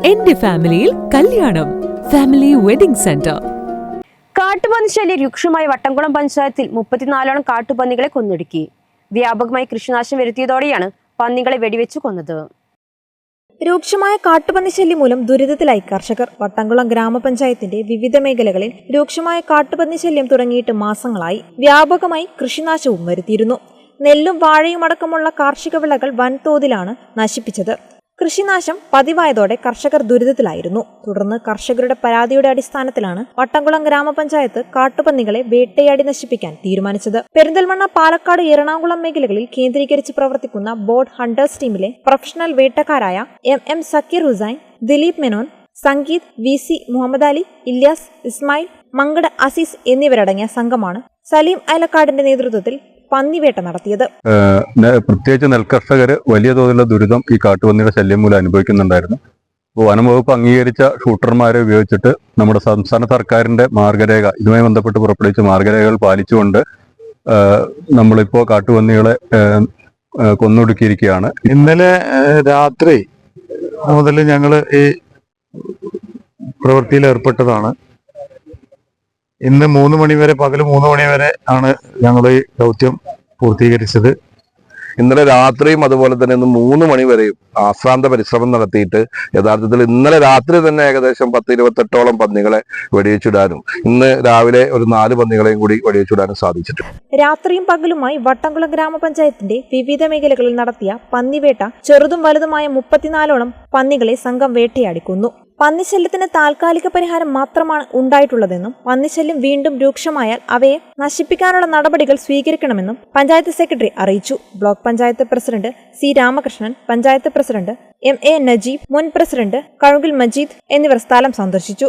എന്റെ ഫാമിലിയിൽ കല്യാണം. Family wedding centre. കാട്ടുപന്നി ശല്യം രൂക്ഷമായ വട്ടംകുളം പഞ്ചായത്തിൽ മുപ്പത്തിനാലോളം കാട്ടുപന്നികളെ കൊന്നൊടുക്കി. വ്യാപകമായി കൃഷിനാശം വരുത്തിയതോടെയാണ് പന്നികളെ വെടിവെച്ചു കൊന്നത്. രൂക്ഷമായ കാട്ടുപന്നി ശല്യം മൂലം ദുരിതത്തിലായി കർഷകർ വട്ടംകുളം ഗ്രാമപഞ്ചായത്തിന്റെ വിവിധ മേഖലകളിൽ രൂക്ഷമായ കാട്ടുപന്നി ശല്യം തുടങ്ങിയിട്ട് മാസങ്ങളായി വ്യാപകമായി കൃഷിനാശവും വരുത്തിയിരുന്നു. നെല്ലും വാഴയും അടക്കമുള്ള കാർഷിക വിളകൾ വൻതോതിലാണ് നശിപ്പിച്ചത്. കൃഷിനാശം പതിവായതോടെ കർഷകർ ദുരിതത്തിലായിരുന്നു. തുടർന്ന് കർഷകരുടെ പരാതിയുടെ അടിസ്ഥാനത്തിലാണ് വട്ടംകുളം ഗ്രാമപഞ്ചായത്ത് കാട്ടുപന്നികളെ വേട്ടയാടി നശിപ്പിക്കാൻ തീരുമാനിച്ചത്. പെരിന്തൽമണ്ണ പാലക്കാട് എറണാകുളം മേഖലകളിൽ കേന്ദ്രീകരിച്ച് പ്രവർത്തിക്കുന്ന ബോർഡ് ഹണ്ടേഴ്സ് ടീമിലെ professional വേട്ടക്കാരായ M M Zakir Hussain Dileep Menon Sangeeth V C Muhammad Ali Ilyas Ismail Mankad Aziz എന്നിവരടങ്ങിയ സംഘമാണ് സലീം അയലക്കാടിന്റെ നേതൃത്വത്തിൽ പന്നിവേട്ട നടത്തിയത്. പ്രത്യേകിച്ച് നെൽകർഷകർ വലിയ തോതിലുള്ള ദുരിതം ഈ കാട്ടുപന്നിയുടെ ശല്യം മൂലം അനുഭവിക്കുന്നുണ്ടായിരുന്നു. വനംവകുപ്പ് വനം വകുപ്പ് അംഗീകരിച്ച ഷൂട്ടർമാരെ ഉപയോഗിച്ചിട്ട് നമ്മുടെ സംസ്ഥാന സർക്കാരിന്റെ മാർഗരേഖ ഇതുമായി ബന്ധപ്പെട്ട് പുറപ്പെടുവിച്ച മാർഗരേഖകൾ പാലിച്ചുകൊണ്ട് നമ്മളിപ്പോ നമ്മളിപ്പോൾ കാട്ടുപന്നികളെ കൊന്നൊടുക്കിയിരിക്കുകയാണ്. ഇന്നലെ രാത്രി മുതൽ ഞങ്ങൾ ഈ പ്രവൃത്തിയിൽ ഏർപ്പെട്ടതാണ് ഇന്ന് മൂന്ന് മണിവരെ പകൽ മൂന്ന് മണിവരെ ആണ് ഞങ്ങൾ ഈ ദൗത്യം പൂർത്തീകരിച്ചത്. ഇന്നലെ രാത്രിയും അതുപോലെ തന്നെ ഇന്ന് മൂന്ന് മണി വരെയും ആശ്രാന്ത പരിശ്രമം നടത്തിയിട്ട് യഥാർത്ഥത്തിൽ ഇന്നലെ രാത്രി തന്നെ ഏകദേശം പത്ത് ഇരുപത്തെട്ടോളം പന്നികളെ വെടിവെച്ചിടാനും ഇന്ന് രാവിലെ ഒരു നാല് പന്നികളെയും കൂടി വെടിവെച്ചിടാനും സാധിച്ചിട്ടുണ്ട്. രാത്രിയും പകലുമായി വട്ടംകുളം ഗ്രാമപഞ്ചായത്തിന്റെ വിവിധ മേഖലകളിൽ നടത്തിയ പന്നിവേട്ട ചെറുതും വലുതുമായ മുപ്പത്തിനാലോളം പന്നികളെ സംഘം വേട്ടയാടി കൊന്നു പന്നിശല്യത്തിന് താൽക്കാലിക പരിഹാരം മാത്രമാണ് ഉണ്ടായിട്ടുള്ളതെന്നും പന്നിശല്യം വീണ്ടും രൂക്ഷമായാൽ അവയെ നശിപ്പിക്കാനുള്ള നടപടികൾ സ്വീകരിക്കണമെന്നും പഞ്ചായത്ത് സെക്രട്ടറി അറിയിച്ചു. Block panchayat president C Ramakrishnan panchayat president M A Najeeb മുൻ പ്രസിഡന്റ് കഴുകിൽ മജീദ് എന്നിവർ സ്ഥലം സന്ദർശിച്ചു.